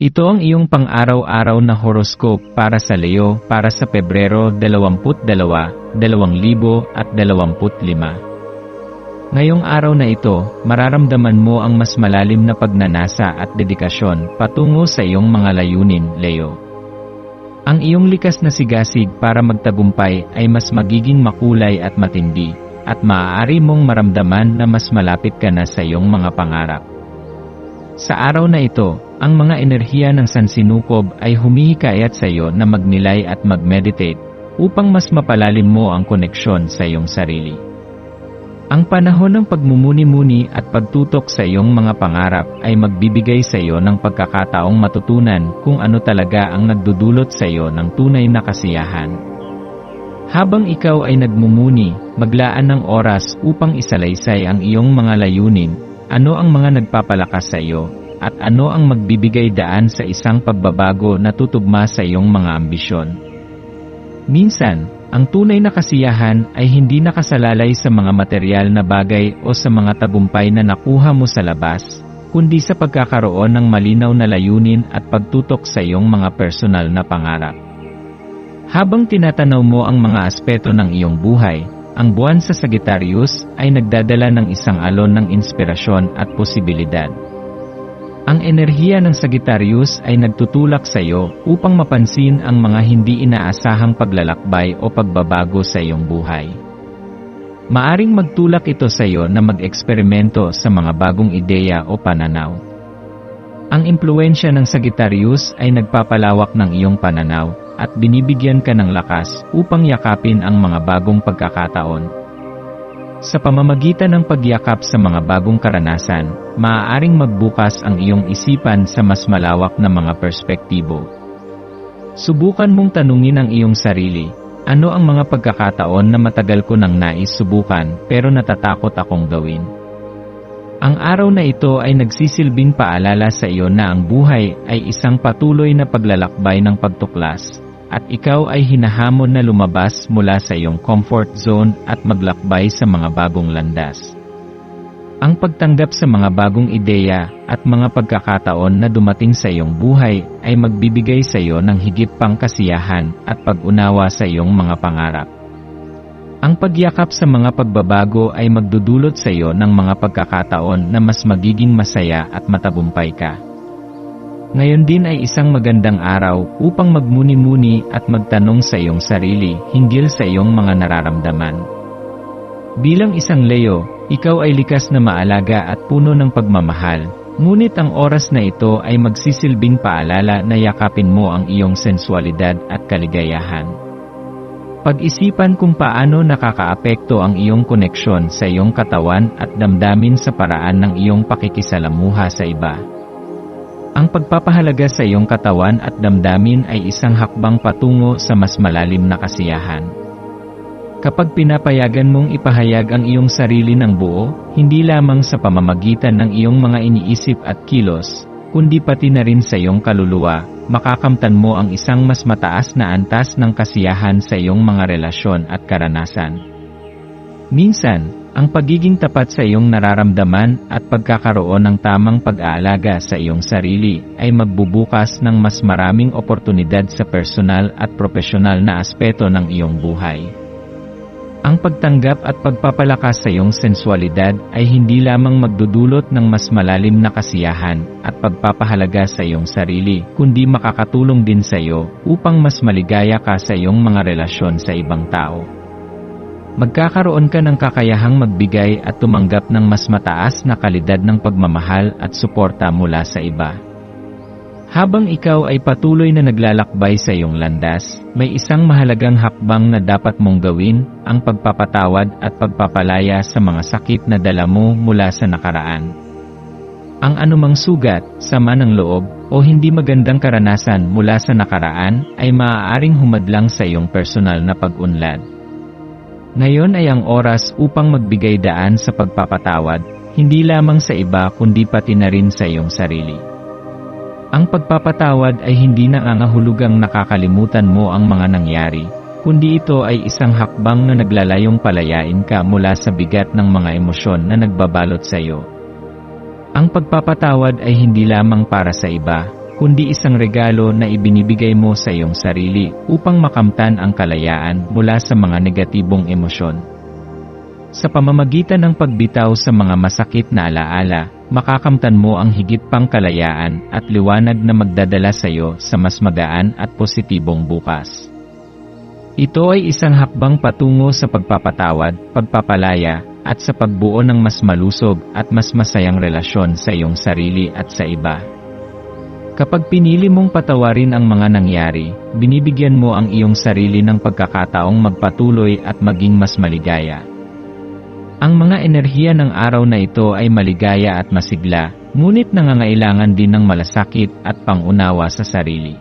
Ito ang iyong pang-araw-araw na horoscope para sa Leo para sa Pebrero 22, 2025. Ngayong araw na ito, mararamdaman mo ang mas malalim na pagnanasa at dedikasyon patungo sa iyong mga layunin, Leo. Ang iyong likas na sigasig para magtagumpay ay mas magiging makulay at matindi, at maaari mong maramdaman na mas malapit ka na sa iyong mga pangarap. Sa araw na ito, ang mga enerhiya ng sansinukob ay humihikayat sa iyo na magnilay at mag-meditate upang mas mapalalim mo ang koneksyon sa iyong sarili. Ang panahon ng pagmumuni-muni at pagtutok sa iyong mga pangarap ay magbibigay sa iyo ng pagkakataong matutunan kung ano talaga ang nagdudulot sa iyo ng tunay na kasiyahan. Habang ikaw ay nagmumuni, maglaan ng oras upang isalaysay ang iyong mga layunin ano ang mga nagpapalakas sa iyo, at ano ang magbibigay daan sa isang pagbabago na tutugma sa iyong mga ambisyon. Minsan, ang tunay na kasiyahan ay hindi nakasalalay sa mga material na bagay o sa mga tagumpay na nakuha mo sa labas, kundi sa pagkakaroon ng malinaw na layunin at pagtutok sa iyong mga personal na pangarap. Habang tinatanaw mo ang mga aspeto ng iyong buhay, ang buwan sa Sagittarius ay nagdadala ng isang alon ng inspirasyon at posibilidad. Ang enerhiya ng Sagittarius ay nagtutulak sa iyo upang mapansin ang mga hindi inaasahang paglalakbay o pagbabago sa iyong buhay. Maaring magtulak ito sa iyo na mag-eksperimento sa mga bagong ideya o pananaw. Ang impluensya ng Sagittarius ay nagpapalawak ng iyong pananaw at binibigyan ka ng lakas upang yakapin ang mga bagong pagkakataon. Sa pamamagitan ng pagyakap sa mga bagong karanasan, maaaring magbukas ang iyong isipan sa mas malawak na mga perspektibo. Subukan mong tanungin ang iyong sarili, ano ang mga pagkakataon na matagal ko nang nais subukan pero natatakot akong gawin? Ang araw na ito ay nagsisilbing paalala sa iyo na ang buhay ay isang patuloy na paglalakbay ng pagtuklas, at ikaw ay hinahamon na lumabas mula sa iyong comfort zone at maglakbay sa mga bagong landas. Ang pagtanggap sa mga bagong ideya at mga pagkakataon na dumating sa iyong buhay ay magbibigay sa iyo ng higit pang kasiyahan at pag-unawa sa iyong mga pangarap. Ang pagyakap sa mga pagbabago ay magdudulot sa iyo ng mga pagkakataon na mas magiging masaya at matabumpay ka. Ngayon din ay isang magandang araw upang magmuni-muni at magtanong sa iyong sarili hinggil sa iyong mga nararamdaman. Bilang isang Leo, ikaw ay likas na maalaga at puno ng pagmamahal, ngunit ang oras na ito ay magsisilbing paalala na yakapin mo ang iyong sensualidad at kaligayahan. Pag-isipan kung paano nakakaapekto ang iyong koneksyon sa iyong katawan at damdamin sa paraan ng iyong pakikisalamuha sa iba. Ang pagpapahalaga sa iyong katawan at damdamin ay isang hakbang patungo sa mas malalim na kasiyahan. Kapag pinapayagan mong ipahayag ang iyong sarili ng buo, hindi lamang sa pamamagitan ng iyong mga iniisip at kilos, kundi pati na rin sa iyong kaluluwa, makakamtan mo ang isang mas mataas na antas ng kasiyahan sa iyong mga relasyon at karanasan. Minsan, ang pagiging tapat sa iyong nararamdaman at pagkakaroon ng tamang pag-aalaga sa iyong sarili ay magbubukas ng mas maraming oportunidad sa personal at profesional na aspeto ng iyong buhay. Ang pagtanggap at pagpapalakas sa iyong sensualidad ay hindi lamang magdudulot ng mas malalim na kasiyahan at pagpapahalaga sa iyong sarili, kundi makakatulong din sa iyo upang mas maligaya ka sa iyong mga relasyon sa ibang tao. Magkakaroon ka ng kakayahang magbigay at tumanggap ng mas mataas na kalidad ng pagmamahal at suporta mula sa iba. Habang ikaw ay patuloy na naglalakbay sa iyong landas, may isang mahalagang hakbang na dapat mong gawin, ang pagpapatawad at pagpapalaya sa mga sakit na dala mo mula sa nakaraan. Ang anumang sugat, sama ng loob, o hindi magandang karanasan mula sa nakaraan ay maaaring humadlang sa iyong personal na pag-unlad. Ngayon ay ang oras upang magbigay daan sa pagpapatawad, hindi lamang sa iba kundi pati na rin sa iyong sarili. Ang pagpapatawad ay hindi nangangahulugang nakakalimutan mo ang mga nangyari, kundi ito ay isang hakbang na naglalayong palayain ka mula sa bigat ng mga emosyon na nagbabalot sa iyo. Ang pagpapatawad ay hindi lamang para sa iba, kundi isang regalo na ibinibigay mo sa iyong sarili upang makamtan ang kalayaan mula sa mga negatibong emosyon. Sa pamamagitan ng pagbitaw sa mga masakit na alaala, makakamtan mo ang higit pang kalayaan at liwanag na magdadala sa iyo sa mas magaan at positibong bukas. Ito ay isang hakbang patungo sa pagpapatawad, pagpapalaya, at sa pagbuo ng mas malusog at mas masayang relasyon sa iyong sarili at sa iba. Kapag pinili mong patawarin ang mga nangyari, binibigyan mo ang iyong sarili ng pagkakataong magpatuloy at maging mas maligaya. Ang mga enerhiya ng araw na ito ay maligaya at masigla, ngunit nangangailangan din ng malasakit at pangunawa sa sarili.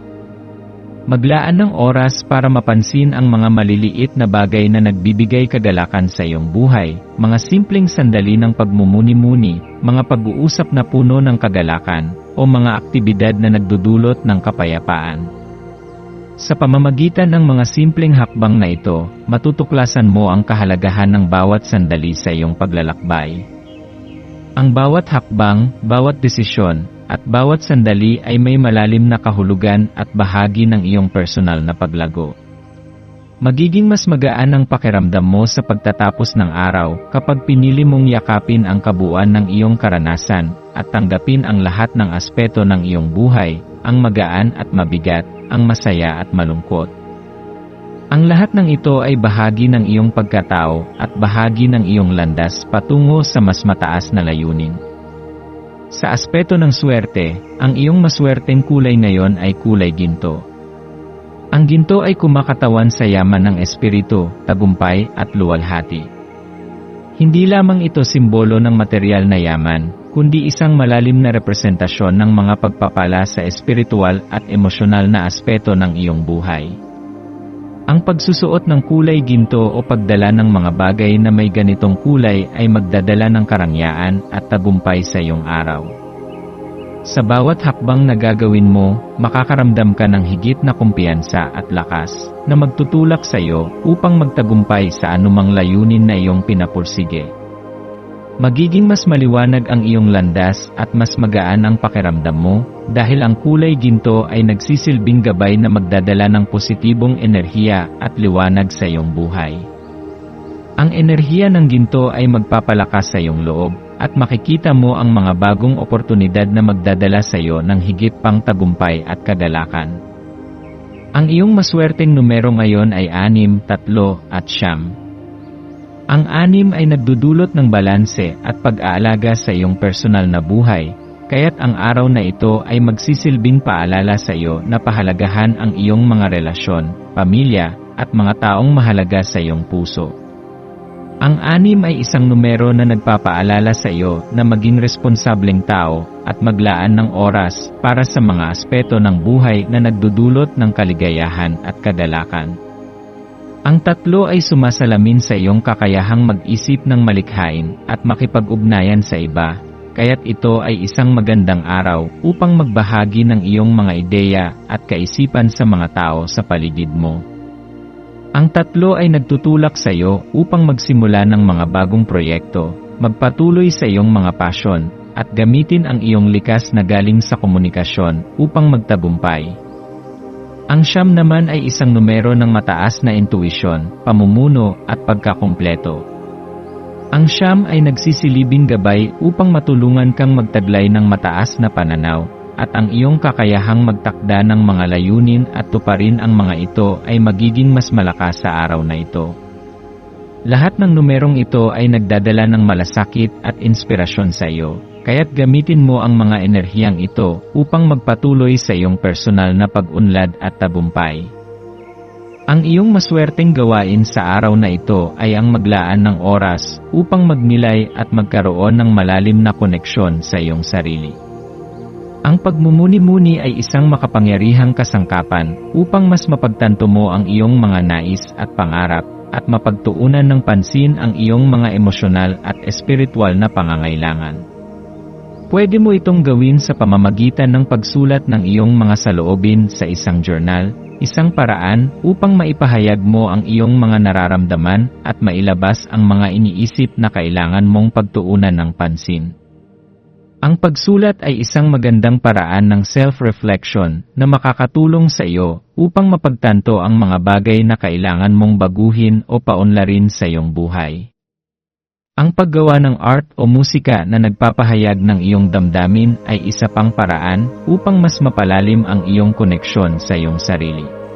Maglaan ng oras para mapansin ang mga maliliit na bagay na nagbibigay kagalakan sa iyong buhay, mga simpleng sandali ng pagmumuni-muni, mga pag-uusap na puno ng kagalakan, o mga aktibidad na nagdudulot ng kapayapaan. Sa pamamagitan ng mga simpleng hakbang na ito, matutuklasan mo ang kahalagahan ng bawat sandali sa iyong paglalakbay. Ang bawat hakbang, bawat desisyon, at bawat sandali ay may malalim na kahulugan at bahagi ng iyong personal na paglago. Magiging mas magaan ang pakiramdam mo sa pagtatapos ng araw kapag pinili mong yakapin ang kabuuan ng iyong karanasan at tanggapin ang lahat ng aspeto ng iyong buhay, ang magaan at mabigat, ang masaya at malungkot. Ang lahat ng ito ay bahagi ng iyong pagkatao at bahagi ng iyong landas patungo sa mas mataas na layunin. Sa aspeto ng swerte, ang iyong maswerteng kulay ngayon ay kulay ginto. Ang ginto ay kumakatawan sa yaman ng espiritu, tagumpay at luwalhati. Hindi lamang ito simbolo ng material na yaman, kundi isang malalim na representasyon ng mga pagpapala sa espiritual at emosyonal na aspeto ng iyong buhay. Ang pagsusuot ng kulay ginto o pagdala ng mga bagay na may ganitong kulay ay magdadala ng karangyaan at tagumpay sa iyong araw. Sa bawat hakbang na gagawin mo, makakaramdam ka ng higit na kumpiyansa at lakas na magtutulak sa iyo upang magtagumpay sa anumang layunin na iyong pinapursige. Magiging mas maliwanag ang iyong landas at mas magaan ang pakiramdam mo dahil ang kulay ginto ay nagsisilbing gabay na magdadala ng positibong enerhiya at liwanag sa iyong buhay. Ang enerhiya ng ginto ay magpapalakas sa iyong loob at makikita mo ang mga bagong oportunidad na magdadala sa iyo ng higit pang tagumpay at kagalakan. Ang iyong maswerteng numero ngayon ay 6, 3 at siyam. Ang anim ay nagdudulot ng balanse at pag-aalaga sa iyong personal na buhay, kaya't ang araw na ito ay magsisilbing paalala sa iyo na pahalagahan ang iyong mga relasyon, pamilya, at mga taong mahalaga sa iyong puso. Ang anim ay isang numero na nagpapaalala sa iyo na maging responsableng tao at maglaan ng oras para sa mga aspeto ng buhay na nagdudulot ng kaligayahan at kadalakan. Ang tatlo ay sumasalamin sa iyong kakayahang mag-isip ng malikhain at makipag-ugnayan sa iba, kaya't ito ay isang magandang araw upang magbahagi ng iyong mga ideya at kaisipan sa mga tao sa paligid mo. Ang tatlo ay nagtutulak sa iyo upang magsimula ng mga bagong proyekto, magpatuloy sa iyong mga pasyon, at gamitin ang iyong likas na galing sa komunikasyon upang magtagumpay. Ang siyam naman ay isang numero ng mataas na intuisyon, pamumuno at pagkakumpleto. Ang siyam ay nagsisilibing gabay upang matulungan kang magtaglay ng mataas na pananaw, at ang iyong kakayahang magtakda ng mga layunin at tuparin ang mga ito ay magiging mas malakas sa araw na ito. Lahat ng numerong ito ay nagdadala ng malasakit at inspirasyon sa iyo, kaya't gamitin mo ang mga enerhiyang ito upang magpatuloy sa iyong personal na pag-unlad at tabumpay. Ang iyong maswerteng gawain sa araw na ito ay ang maglaan ng oras upang magnilay at magkaroon ng malalim na koneksyon sa iyong sarili. Ang pagmumuni-muni ay isang makapangyarihang kasangkapan upang mas mapagtanto mo ang iyong mga nais at pangarap at mapagtuunan ng pansin ang iyong mga emosyonal at espiritual na pangangailangan. Pwede mo itong gawin sa pamamagitan ng pagsulat ng iyong mga saloobin sa isang journal, isang paraan upang maipahayag mo ang iyong mga nararamdaman at mailabas ang mga iniisip na kailangan mong pagtuunan ng pansin. Ang pagsulat ay isang magandang paraan ng self-reflection na makakatulong sa iyo upang mapagtanto ang mga bagay na kailangan mong baguhin o paunlarin sa iyong buhay. Ang paggawa ng art o musika na nagpapahayag ng iyong damdamin ay isa pang paraan upang mas mapalalim ang iyong koneksyon sa iyong sarili.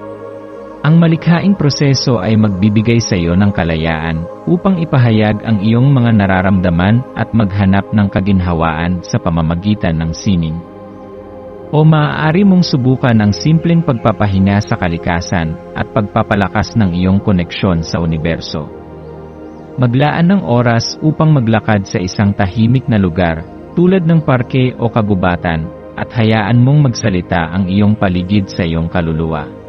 Ang malikhaing proseso ay magbibigay sa iyo ng kalayaan upang ipahayag ang iyong mga nararamdaman at maghanap ng kaginhawaan sa pamamagitan ng sining. O maaari mong subukan ang simpleng pagpapahinga sa kalikasan at pagpapalakas ng iyong koneksyon sa universo. Maglaan ng oras upang maglakad sa isang tahimik na lugar tulad ng parke o kagubatan at hayaan mong magsalita ang iyong paligid sa iyong kaluluwa.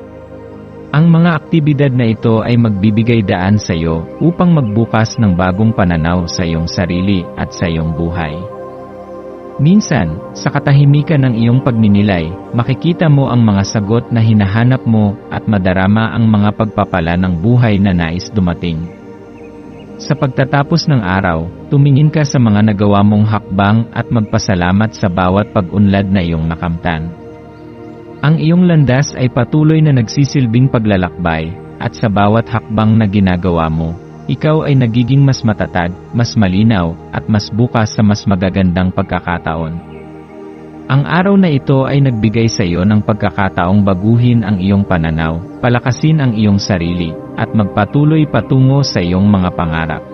Ang mga aktibidad na ito ay magbibigay daan sa iyo upang magbukas ng bagong pananaw sa iyong sarili at sa iyong buhay. Minsan, sa katahimikan ng iyong pagninilay, makikita mo ang mga sagot na hinahanap mo at madarama ang mga pagpapala ng buhay na nais dumating. Sa pagtatapos ng araw, tumingin ka sa mga nagawa mong hakbang at magpasalamat sa bawat pag-unlad na iyong nakamtan. Ang iyong landas ay patuloy na nagsisilbing paglalakbay, at sa bawat hakbang na ginagawa mo, ikaw ay nagiging mas matatag, mas malinaw, at mas bukas sa mas magagandang pagkakataon. Ang araw na ito ay nagbigay sa iyo ng pagkakataong baguhin ang iyong pananaw, palakasin ang iyong sarili, at magpatuloy patungo sa iyong mga pangarap.